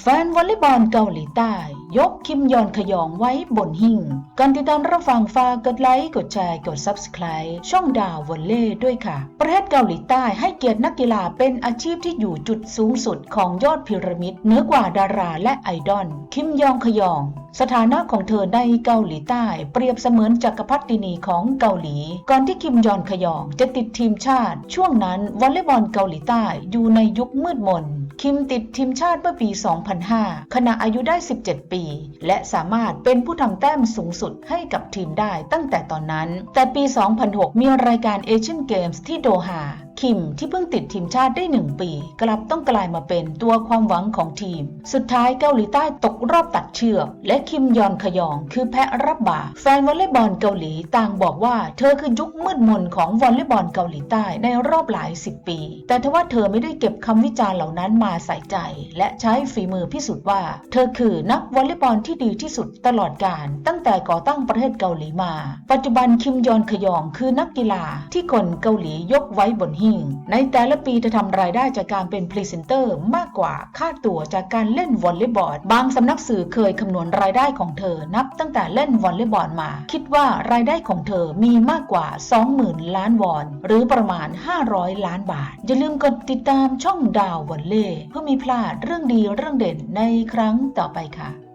แฟนวอลเลย์บอลเกาหลีใต้ ยกคิมยอนขยองไว้บนหิ่งก่อนติดตามรับฟังฝากกดไลค์ กดแชร์กด Subscribe ช่องดาววอลเล่ด้วยค่ะ ประเทศเกาหลีใต้ให้เกียรตินักกีฬาเป็นอาชีพที่อยู่จุดสูงสุดของยอดพีระมิดเหนือกว่าดาราและไอดอลคิมยองขยอง สถานะของเธอในเกาหลีใต้เปรียบเสมือนจักรพรรดินีของเกาหลี ก่อนที่คิมยอนขยองจะติดทีมชาติ ช่วงนั้นวอลเลย์บอลเกาหลีใต้อยู่ในยุคมืดมน คิมติดทีมชาติเมื่อปี 2005 ขณะอายุได้ 17 ปี และสามารถเป็นผู้ทำแต้มสูงสุดให้กับทีมได้ตั้งแต่ตอนนั้น แต่ปี 2006 มีรายการเอเชียนเกมส์ที่โดฮา คิมที่เพิ่งติดทีมชาติได้หนึ่งปี กลับต้องกลายมาเป็นตัวความหวังของทีม สุดท้ายเกาหลีใต้ตกรอบตัดเชือก และคิมยอนขยอง คือแพะรับบาแฟนวอลเลย์บอลเกาหลีต่างบอกว่า เธอคือยุคมืดมนของวอลเลย์บอลเกาหลีใต้ในรอบหลายสิบปี แต่ทว่าเธอไม่ได้เก็บคำวิจารณ์เหล่านั้นมาใส่ใจ และใช้ฝีมือพิสูจน์ว่า เธอคือนักวอลเลย์บอลที่ดีที่สุดตลอดกาลตั้งแต่ก่อตั้งประเทศเกาหลีมา ปัจจุบันคิมยอนขยองคือนักกีฬาที่คนเกาหลียกไว้บนหิง ในแต่ละปีจะทำรายได้จากการเป็นพรีเซนเตอร์มากกว่าค่าตัวจากการเล่นวอลเลย์บอลบางสำนักสื่อเคยคำนวณรายได้ของเธอนับตั้งแต่เล่นวอลเลย์บอลมา คิดว่ารายได้ของเธอมีมากกว่า 20,000 ล้านวอน หรือประมาณ 500 ล้านบาท อย่าลืมกดติดตามช่องดาววอลเล่เพื่อมีพลาดเรื่องดีเรื่องเด่นในครั้งต่อไปค่ะ